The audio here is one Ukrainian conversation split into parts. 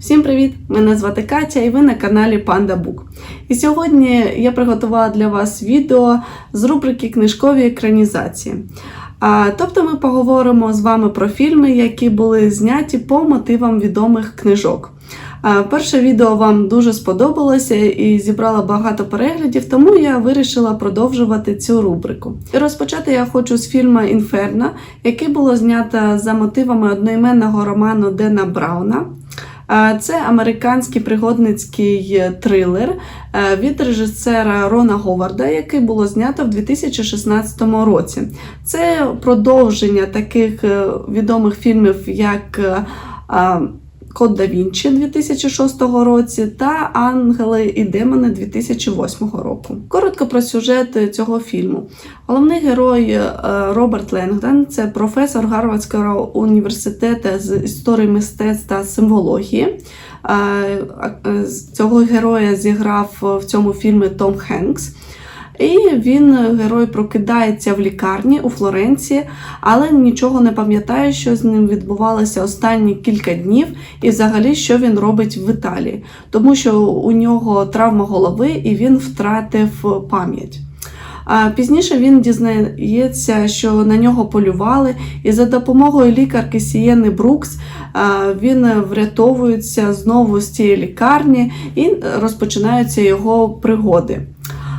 Всім привіт! Мене звати Катя і ви на каналі Panda Book. І сьогодні я приготувала для вас відео з рубрики книжкові екранізації. А, тобто ми поговоримо з вами про фільми, які були зняті по мотивам відомих книжок. А, перше відео вам дуже сподобалося і зібрало багато переглядів, тому я вирішила продовжувати цю рубрику. І розпочати я хочу з фільму Інферно, який було знято за мотивами одноіменного роману Дена Брауна. Е, Це американський пригодницький трилер е, від режисера Рона Говарда, який було знято в 2016 році. Це продовження таких е, відомих фільмів, як е, е, Код да Вінчі 2006 році та Ангели і Демони 2008 року. Коротко про сюжет цього фільму. Головний герой е, Роберт Ленгдон це професор Гарвардського університету з історії мистецтв та симвології. Е, е, Цього героя зіграв в цьому фільмі Том Хенкс. І він, герой, прокидається в лікарні у Флоренції, але нічого не пам'ятає, що з ним відбувалося останні кілька днів, і взагалі, що він робить в Італії, тому що у нього травма голови і він втратив пам'ять. Пізніше він дізнається, що на нього полювали, і за допомогою лікарки Сієни Брукс він врятовується знову з цієї лікарні і розпочинаються його пригоди.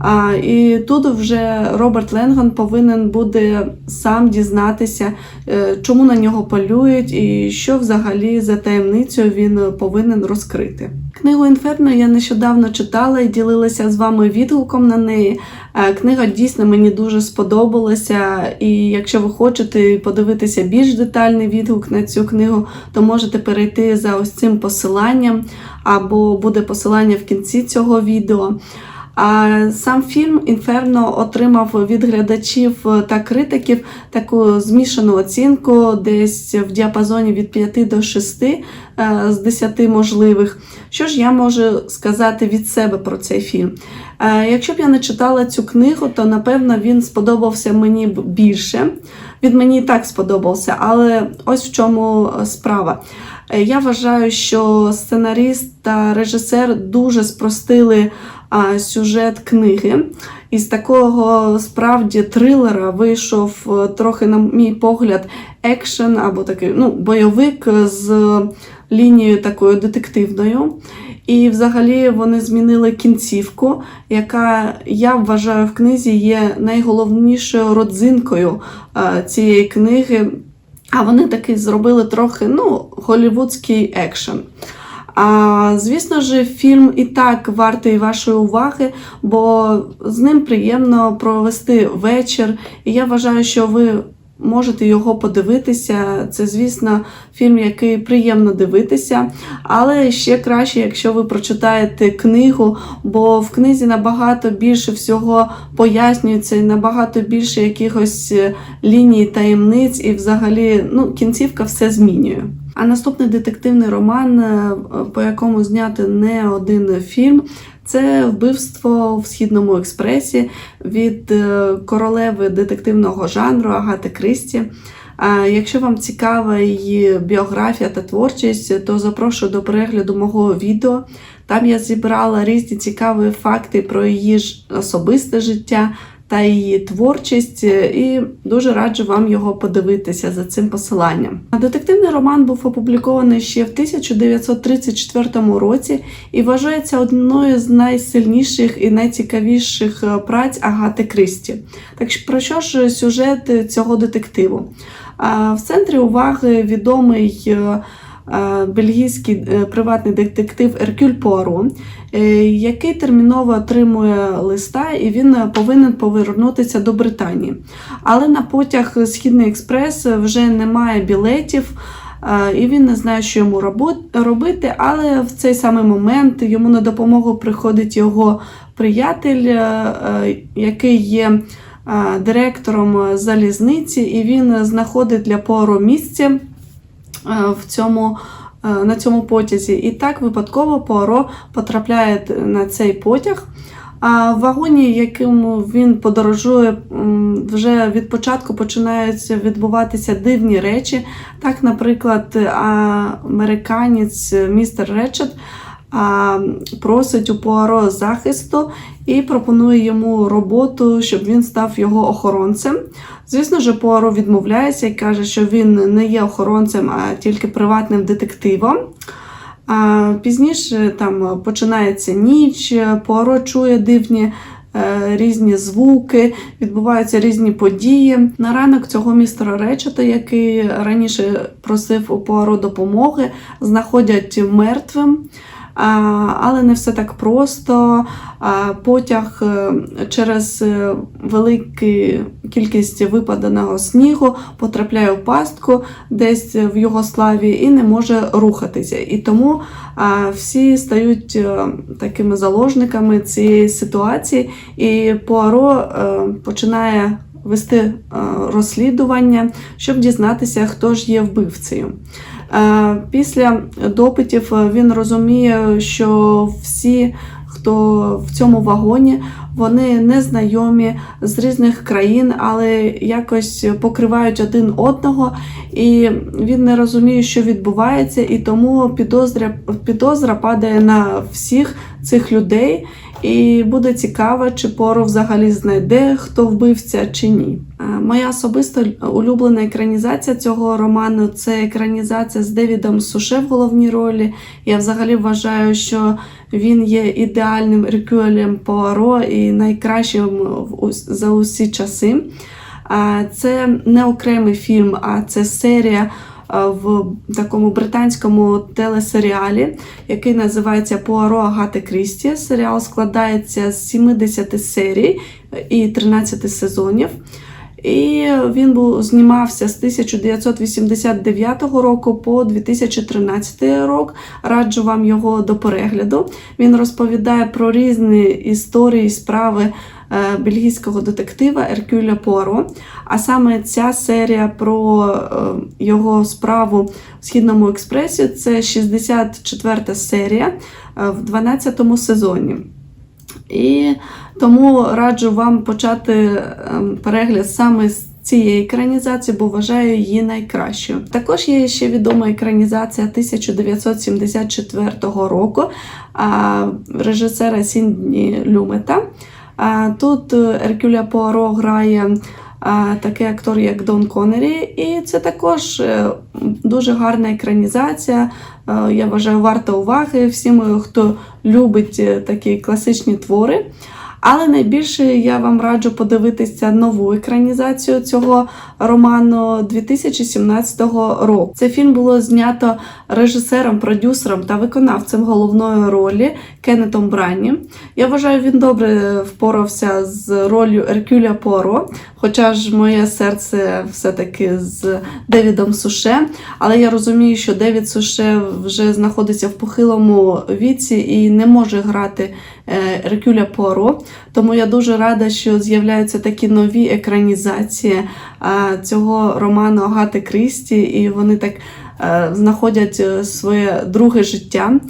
А, і тут вже Роберт Ленган повинен буде сам дізнатися, е, чому на нього полюють і що взагалі за таємницю він повинен розкрити. Книгу Інферно я нещодавно читала і ділилася з вами відгуком на неї. Е, Книга дійсно мені дуже сподобалася, і якщо ви хочете подивитися більш детальний відгук на цю книгу, то можете перейти за ось цим посиланням, або буде посилання в кінці цього відео. Сам фільм Інферно отримав від глядачів та критиків таку змішану оцінку, десь в діапазоні від 5 до 6 е, з 10 можливих. Що ж я можу сказати від себе про цей фільм? Е, Якщо б я не читала цю книгу, то напевно він сподобався мені більше. Він мені і так сподобався, але ось в чому справа. Е, Я вважаю, що сценаріст та режисер дуже спростили сюжет книги. Із такого справді трилера вийшов е, трохи, на мій погляд, екшен або такий ну, бойовик з лінією такою детективною. І взагалі вони змінили кінцівку, яка я вважаю в книзі є найголовнішою родзинкою е, цієї книги. А вони таки зробили трохи ну, голівудський екшен. А, звісно ж, фільм і так вартий вашої уваги, бо з ним приємно провести вечір. І я вважаю, що ви можете його подивитися. Це, звісно, фільм, який приємно дивитися. Але ще краще, якщо ви прочитаєте книгу, бо в книзі набагато більше всього пояснюється, і набагато більше якихось е, ліній таємниць, і взагалі ну, кінцівка все змінює. А наступний детективний роман, е, по якому знято не один фільм, це вбивство в східному експресі від е, королеви детективного жанру Агати Крісті. Якщо вам цікава її біографія та творчість, то запрошую до перегляду мого відео. Там я зібрала різні цікаві факти про її особисте життя та її творчість, і дуже раджу вам його подивитися за цим посиланням. Детективний роман був опублікований ще в 1934 році і вважається одною з найсильніших і найцікавіших е, праць Агати Крісті. Так про що ж сюжет цього детективу? В центрі уваги відомий. Е, Бельгійський е, приватний детектив Еркюль Пуаро, е, який терміново отримує листа, і він повинен повернутися до Британії. Але на потяг Східний експрес вже немає білетів. І він не знає, що йому робити, але в цей самий момент йому на допомогу приходить його приятель, який є директором залізниці, і він знаходить для Пуаро місце в цьому, е, на цьому потязі. І так випадково Пуаро потрапляє на цей потяг. А в вагоні, яким він подорожує вже від початку починаються відбуватися дивні речі. Так, наприклад, американець містер Речет просить у Пуаро захисту і пропонує йому роботу, щоб він став його охоронцем. Звісно ж, Пуаро відмовляється і каже, що він не є охоронцем, а тільки приватним детективом. А пізніше там починається ніч, Пуаро чує дивні. е, Різні звуки, відбуваються різні події. На ранок цього містера Речета, який раніше просив у Пуаро допомоги, знаходять мертвим. Але не все так просто. Потяг е, через е, велику кількість випаданого снігу потрапляє в пастку десь в Югославії і не може рухатися. І тому всі стають е, такими заложниками цієї ситуації, і Пуаро починає вести розслідування, щоб дізнатися, хто ж є вбивцею. Е, Після допитів е, він розуміє, що всі, хто в цьому вагоні, вони незнайомі з різних країн, але якось покривають один одного, і він не розуміє, що відбувається, і тому підозра, підозра падає на всіх цих людей. І буде цікаво, чи Поро взагалі знайде, хто вбивця чи ні. Моя особисто улюблена екранізація цього роману це екранізація з Девідом Суше в головній ролі. Я взагалі вважаю, що він є ідеальним рекюелем Пуаро і найкращим за усі часи. Це не окремий фільм, а це серія в такому британському телесеріалі, який називається Пуаро Агати Крісті. Серіал складається з 70 серій і 13 сезонів. І він був знімався з 1989 року по 2013 рік. Раджу вам його до перегляду. Він розповідає про різні історії, справи е, бельгійського детектива Еркюля Пуаро. А саме ця серія про е, його справу в Східному експресі це 64 серія е, в 12 сезоні. І тому раджу вам почати ем, перегляд саме з цієї екранізації, бо вважаю її найкращою. Також є ще відома екранізація 1974 року режисера Сіндні Люмета. Тут Еркюля Пуаро грає такий актор, як Дон Коннері, і це також е, дуже гарна екранізація. Е, Я вважаю, варта уваги всім, хто любить е, такі класичні твори. Але найбільше я вам раджу подивитися нову екранізацію цього роману 2017 року. Цей фільм було знято режисером, продюсером та виконавцем головної ролі Кеннетом Бранні. Я вважаю, він добре впорався з ролью Еркюля Поро, хоча ж моє серце все-таки з Девідом Суше. Але я розумію, що Девід Суше вже знаходиться в похилому віці і не може грати е, Еркюля Поро. Тому я дуже рада, що з'являються такі нові екранізації е, цього роману Агати Крісті, і вони так е, знаходять е, своє друге життя.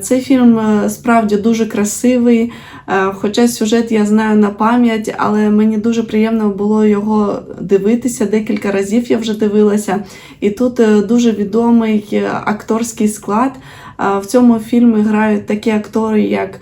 Цей фільм справді дуже красивий, хоча сюжет я знаю на пам'ять, але мені дуже приємно було його дивитися. Декілька разів я вже дивилася. І тут дуже відомий акторський склад. В цьому фільмі грають такі актори, як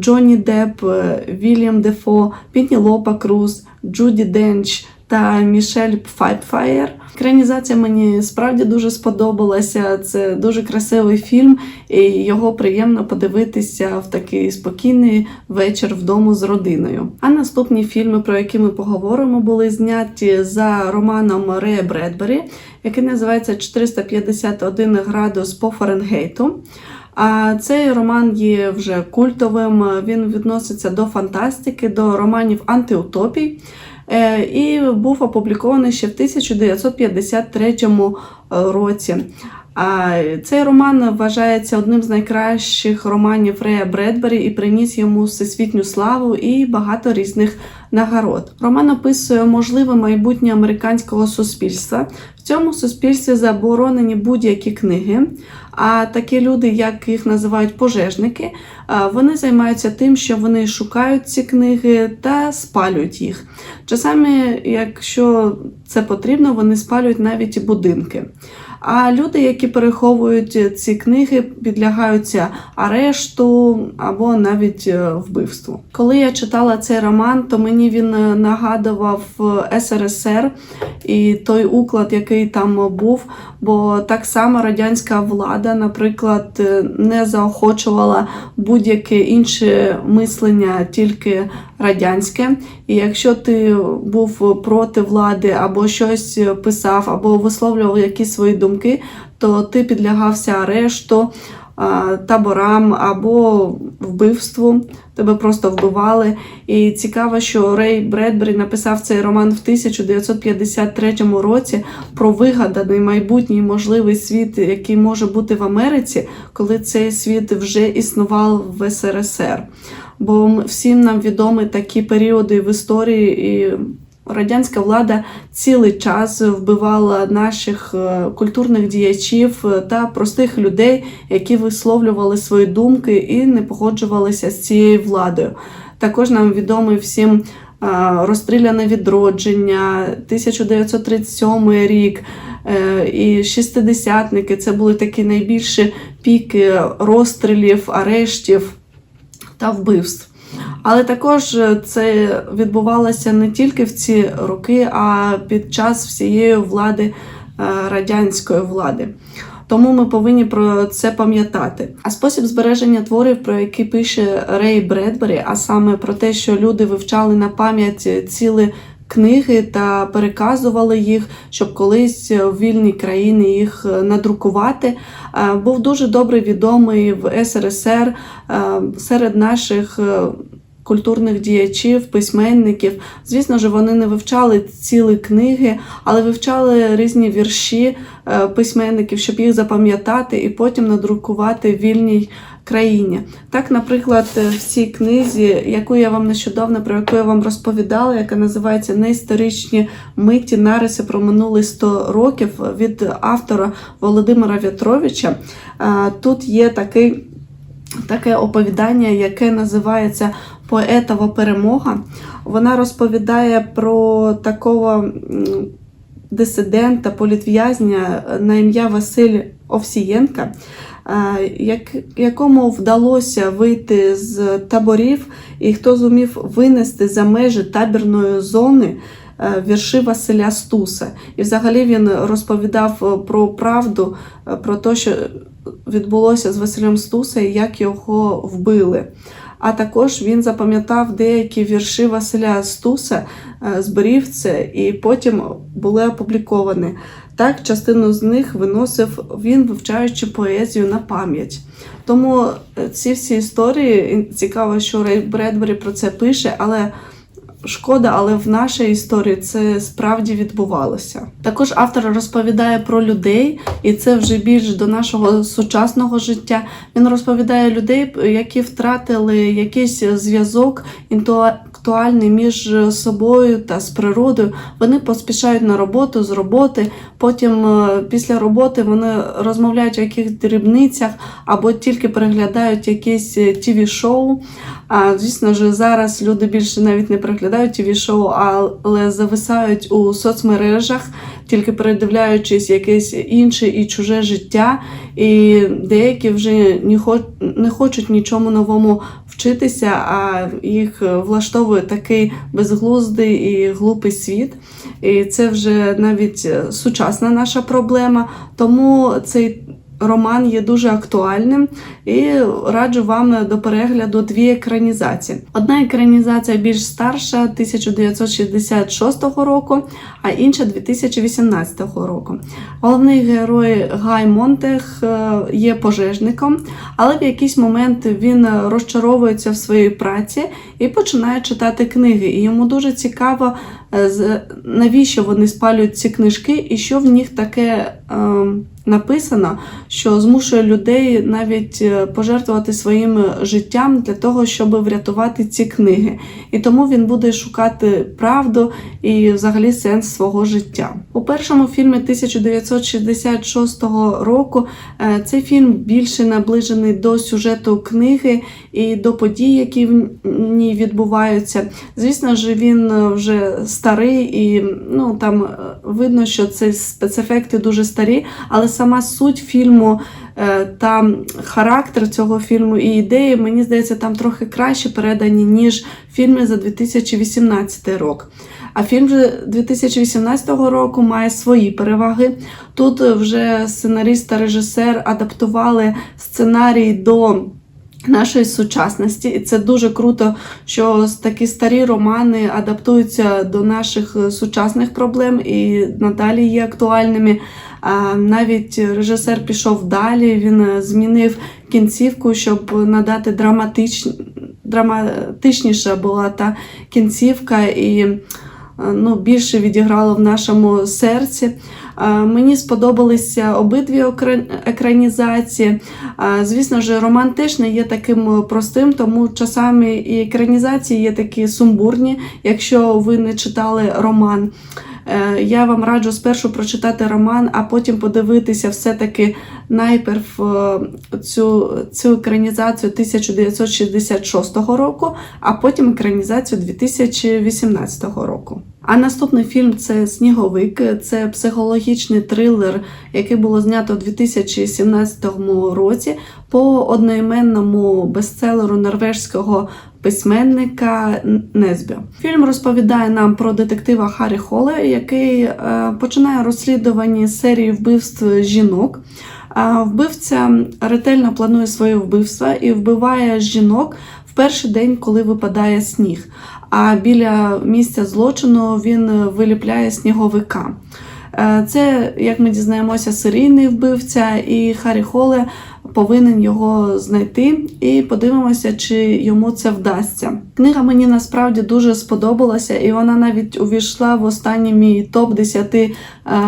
Джонні Депп, е, Вільям Дефо, Пінілопа Круз, Джуді Денч та Мішель Пфайпфаєр. Екранізація мені справді дуже сподобалася. Це дуже красивий фільм, і його приємно подивитися в такий спокійний вечір вдома з родиною. А наступні фільми, про які ми поговоримо, були зняті за романом Рея Бредбері, який називається 451 градус по Фаренгейту. А цей роман є вже культовим. Він відноситься до фантастики, до романів антиутопій. Е, І був опублікований ще в 1953 році. А цей роман вважається одним з найкращих романів Рея Бредбері і приніс йому всесвітню славу і багато різних нагород. Роман описує можливе майбутнє американського суспільства. В цьому суспільстві заборонені будь-які книги. А такі люди, як їх називають пожежники, вони займаються тим, що вони шукають ці книги та спалюють їх. Часами, якщо це потрібно, вони спалюють навіть будинки. А люди, які переховують ці книги, підлягаються арешту або навіть е, вбивству. Коли я читала цей роман, то мені він е, нагадував е, СРСР і той уклад, який там був. Бо так само радянська влада, наприклад, е, не заохочувала будь-яке інше мислення, тільки радянське. І якщо ти був проти влади або щось писав, або висловлював якісь свої думки, то ти підлягався арешту, таборам або вбивству. Тебе просто вбивали. І цікаво, що Рей Бредбері написав цей роман в 1953 році про вигаданий майбутній можливий світ, який може бути в Америці, коли цей світ вже існував в СРСР. Бо всім нам відомі такі періоди в історії. і Радянська влада цілий час вбивала наших е, культурних діячів е, та простих людей, які висловлювали свої думки і не погоджувалися з цією владою. Також нам відомий всім е, розстріляне відродження, 1937 рік і шістидесятники. Це були такі найбільші піки розстрілів, арештів та вбивств. Але також е, це відбувалося не тільки в ці роки, а під час всієї влади е, радянської влади. Тому ми повинні про це пам'ятати. А спосіб збереження творів, про які пише Рей Бредбері, а саме про те, що люди вивчали на пам'ять цілі книги та переказували їх, щоб колись в вільній країні їх е, надрукувати, був дуже добре відомий в СРСР серед наших. Культурних діячів, письменників. Звісно ж, вони не вивчали цілі книги, але вивчали різні вірші е, письменників, щоб їх запам'ятати і потім надрукувати в вільній країні. Так, наприклад, е, в цій книзі, яку я вам нещодавно про яку я вам розповідала, яка називається Неісторичні миті нариси про минулі 100 років від автора Володимира В'ятровича. е, Тут є такий. Таке оповідання, яке називається Поетова перемога. Вона розповідає про такого дисидента, політв'язня на ім'я Василь Овсієнка, е, як, якому вдалося вийти з таборів, і хто зумів винести за межі табірної зони е, вірші Василя Стуса. І взагалі він розповідав е, про правду, про те, що відбулося з Василем Стуса і як його вбили. А також він запам'ятав деякі вірші Василя Стуса, е, зберіг це і потім були опубліковані. Так, частину з них виносив він, вивчаючи поезію на пам'ять. Тому е, ці всі історії цікаво, що Рей Бредбері про це пише, але шкода, але в нашій історії це справді відбувалося. Також автор розповідає про людей, і це вже більш до нашого сучасного життя. Він розповідає людей, які втратили якийсь зв'язок інтелектуальний між собою та з природою. Вони поспішають на роботу з роботи. Потім е, після роботи вони розмовляють о якихось дрібницях або тільки переглядають якісь тв шоу А звісно ж, зараз люди більше навіть не переглядають тв шоу але зависають у соцмережах, тільки передивляючись якесь інше і чуже життя. І деякі вже не хочуть нічому новому вчитися, а їх влаштовує такий безглуздий і глупий світ. І це вже навіть сучасна наша проблема. Тому цей роман є дуже актуальним і раджу вам до перегляду дві екранізації. Одна екранізація більш старша 1966 року, а інша 2018 року. Головний герой Гай Монтех е, є пожежником, але в якийсь момент він розчаровується в своїй праці і починає читати книги. І йому дуже цікаво, е, навіщо вони спалюють ці книжки і що в них таке е, написано, що змушує людей навіть е, пожертвувати своїм життям для того, щоб врятувати ці книги. І тому він буде шукати правду і взагалі сенс свого життя. У першому фільмі 1966 року е, цей фільм більше наближений до сюжету книги і до подій, які в ній відбуваються. Звісно ж, він е, вже старий, і ну там е, видно, що це спецефекти дуже старі, але сама суть фільму е, та характер цього фільму і ідеї, мені здається, там трохи краще передані, ніж фільми за 2018 рік. А фільм же 2018 року має свої переваги. Тут вже сценарист та режисер адаптували сценарій до нашої сучасності, і це дуже круто, що такі старі романи адаптуються до наших е, сучасних проблем і надалі є актуальними. Навіть режисер пішов далі, він е, змінив кінцівку, щоб надати драматич... драматичніша була та кінцівка і е, ну, більше відіграло в нашому серці. Е, Мені сподобалися обидві екранізації. Е, Звісно ж, роман теж не є таким простим, тому часами і екранізації є такі сумбурні, якщо ви не читали роман. Е, Я вам раджу спершу прочитати роман, а потім подивитися все-таки найперв е, цю, цю екранізацію 1966 року, а потім екранізацію 2018 року. А наступний фільм це Сніговик. Це психологічний трилер, який було знято у 2017 році по одноіменному бестселеру норвежського письменника Незбі. Фільм розповідає нам про детектива Харі Холе, який е, починає розслідування серії вбивств жінок. А Вбивця ретельно планує своє вбивство і вбиває жінок в перший день, коли випадає сніг. А біля місця злочину він виліпляє сніговика. Е, Це, як ми дізнаємося, серійний вбивця, і Харі Холе повинен його знайти і подивимося, чи йому це вдасться. Книга мені насправді дуже сподобалася, і вона навіть увійшла в останній мій топ 10 е,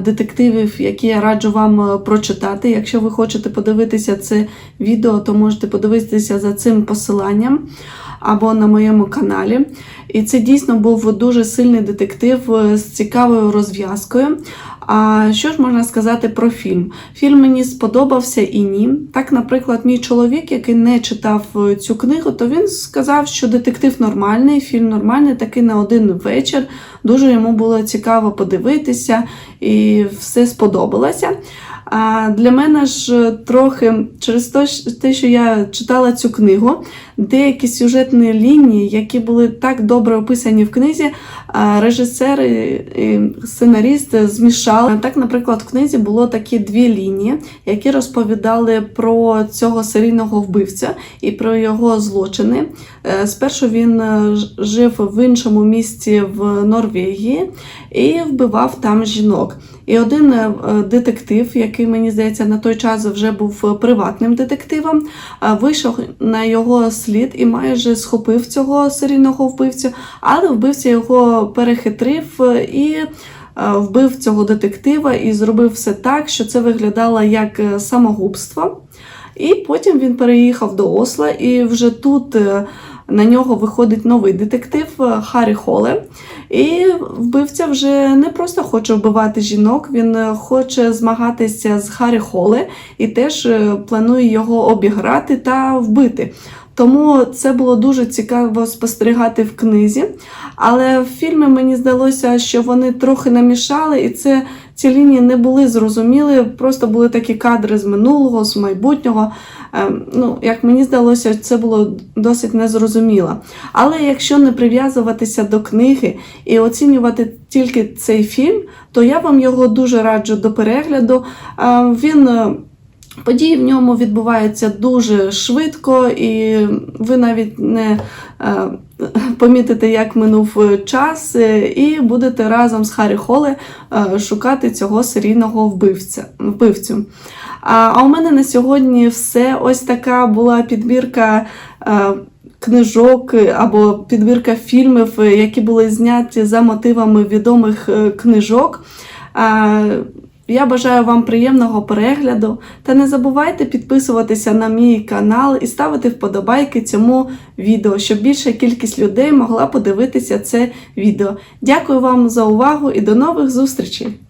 детективів, які я раджу вам е, прочитати. Якщо ви хочете подивитися це відео, то можете подивитися за цим посиланням або на моєму каналі. І це дійсно був дуже сильний детектив е, з цікавою розв'язкою. А що ж можна сказати про фільм? Фільм мені сподобався і ні. Так, наприклад, мій чоловік, який не читав е, цю книгу, то він сказав, що детектив нормальний, фільм нормальний, такий на один вечір. Дуже йому було цікаво подивитися, і все сподобалося. А для мене ж трохи через те, що я читала цю книгу, деякі сюжетні лінії, які були так добре описані в книзі, а режисер і і сценаріст змішали. Так, наприклад, в книзі було такі дві лінії, які розповідали про цього серійного вбивця і про його злочини. Е, Спершу він е, жив в іншому місті в Норвегії і вбивав там жінок. І один е, детектив, який мені здається на той час вже був приватним детективом, вийшов на його слід і майже схопив цього серійного вбивцю, але вбивця його перехитрив е, і е, вбив цього детектива і зробив все так, що це виглядало як е, самогубство. І потім він переїхав до Осла, і вже тут на нього виходить новий детектив Харі Холе. І вбивця вже не просто хоче вбивати жінок, він хоче змагатися з Харі Холе і теж планує його обіграти та вбити. Тому це було дуже цікаво спостерігати в книзі. Але в фільмі мені здалося, що вони трохи намішали, і це ці лінії не були зрозуміли, просто були такі кадри з минулого, з майбутнього. Ем, Ну, як мені здалося, це було досить незрозуміло. Але якщо не прив'язуватися до книги і оцінювати тільки цей фільм, то я вам його дуже раджу до перегляду. Ем, Він е, Події в ньому відбуваються дуже швидко, і ви навіть не е, помітите, як минув час, е, і будете разом з Харі Холе е, шукати цього серійного вбивця, вбивцю. А, у мене на сьогодні все. Ось така була підбірка. Книжок або підбірка фільмів, які були зняті за мотивами відомих книжок. Я бажаю вам приємного перегляду та не забувайте підписуватися на мій канал і ставити вподобайки цьому відео, щоб більша кількість людей могла подивитися це відео. Дякую вам за увагу і до нових зустрічей!